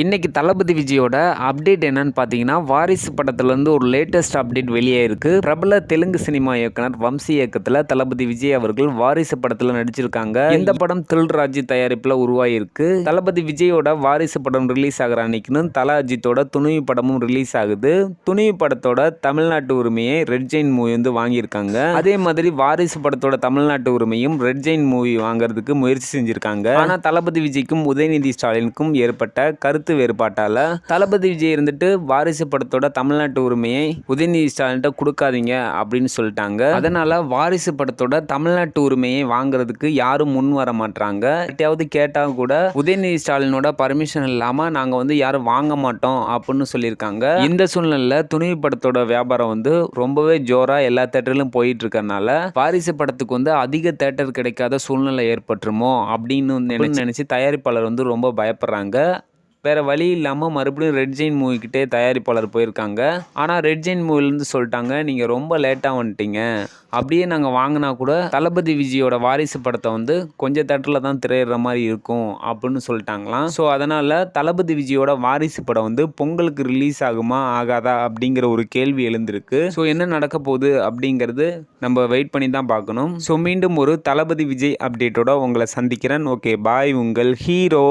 இன்றைக்கி தளபதி விஜயோட அப்டேட் என்னன்னு பார்த்தீங்கன்னா வாரிசு படத்துலேருந்து ஒரு லேட்டஸ்ட் அப்டேட் வெளியே இருக்கு. பிரபல தெலுங்கு சினிமா இயக்குனர் வம்சி இயக்கத்தில் தளபதி விஜய் அவர்கள் வாரிசு படத்தில் நடிச்சிருக்காங்க. இந்த படம் தில்ராஜ் தயாரிப்பில் உருவாகிருக்கு தளபதி விஜயோட வாரிசு படம் ரிலீஸ் ஆகிற அன்னைக்குன்னு தல அஜித்தோட துணிவு படமும் ரிலீஸ் ஆகுது. துணிவு படத்தோட தமிழ்நாட்டு உரிமையை ரெட் ஜெயின் மூவி வந்து வாங்கியிருக்காங்க. அதே மாதிரி வாரிசு படத்தோட தமிழ்நாட்டு உரிமையும் ரெட் ஜெயின் மூவி வாங்குறதுக்கு முயற்சி செஞ்சுருக்காங்க. ஆனால் தளபதி விஜய்க்கும் உதயநிதி ஸ்டாலினுக்கும் ஏற்பட்ட கருத்து வேறுபாட்டால தளபதி விஜய் இருந்துட்டு வாரிசு படத்தோட தமிழ்நாட்டு உரிமையை உதயநிதி ஸ்டாலின்ட்ட கொடுக்காதீங்க அப்படின்னு சொல்லிட்டாங்க. அதனால வாரிசு படத்தோட தமிழ்நாட்டு உரிமையை வாங்குறதுக்கு யாரும் முன் வர மாட்டாங்க யார்ட்டையாவது கேட்டா கூட உதயநிதி ஸ்டாலினோட பர்மிஷன் இல்லாம நாங்க வந்து யாரும் வாங்க மாட்டோம் அப்படின்னு சொல்லியிருக்காங்க. இந்த சூழ்நிலையில துணிவு படத்தோட வியாபாரம் வந்து ரொம்பவே ஜோரா எல்லா தேட்டரிலும் போயிட்டு இருக்கறனால வாரிசு படத்துக்கு வந்து அதிக தேட்டர் கிடைக்காத சூழ்நிலை ஏற்பட்டுருமோ அப்படின்னு நினைச்சு தயாரிப்பாளர் வந்து ரொம்ப பயப்படுறாங்க. வேறு வழி இல்லாமல் மறுபடியும் ரெட் ஜெயின் மூவிக்கிட்டே தயாரிப்பாளர் போயிருக்காங்க. ஆனால் ரெட் ஜெயின் மூவிலேருந்து சொல்லிட்டாங்க நீங்கள் ரொம்ப லேட்டாக வந்துட்டீங்க. அப்படியே நாங்கள் வாங்கினா கூட தளபதி விஜயோட வாரிசு படத்தை வந்து கொஞ்சம் தேட்டரில் தான் திரையிடுற மாதிரி இருக்கும் அப்படின்னு சொல்லிட்டாங்களாம். ஸோ அதனால் தளபதி விஜயோட வாரிசு படம் வந்து பொங்கலுக்கு ரிலீஸ் ஆகுமா ஆகாதா அப்படிங்கிற ஒரு கேள்வி எழுந்திருக்கு. ஸோ என்ன நடக்க போகுது அப்படிங்கிறது நம்ம வெயிட் பண்ணி தான் பார்க்கணும். ஸோ மீண்டும் ஒரு தளபதி விஜய் அப்டேட்டோட உங்களை சந்திக்கிறேன். ஓகே பாய் உங்கள் ஹீரோ.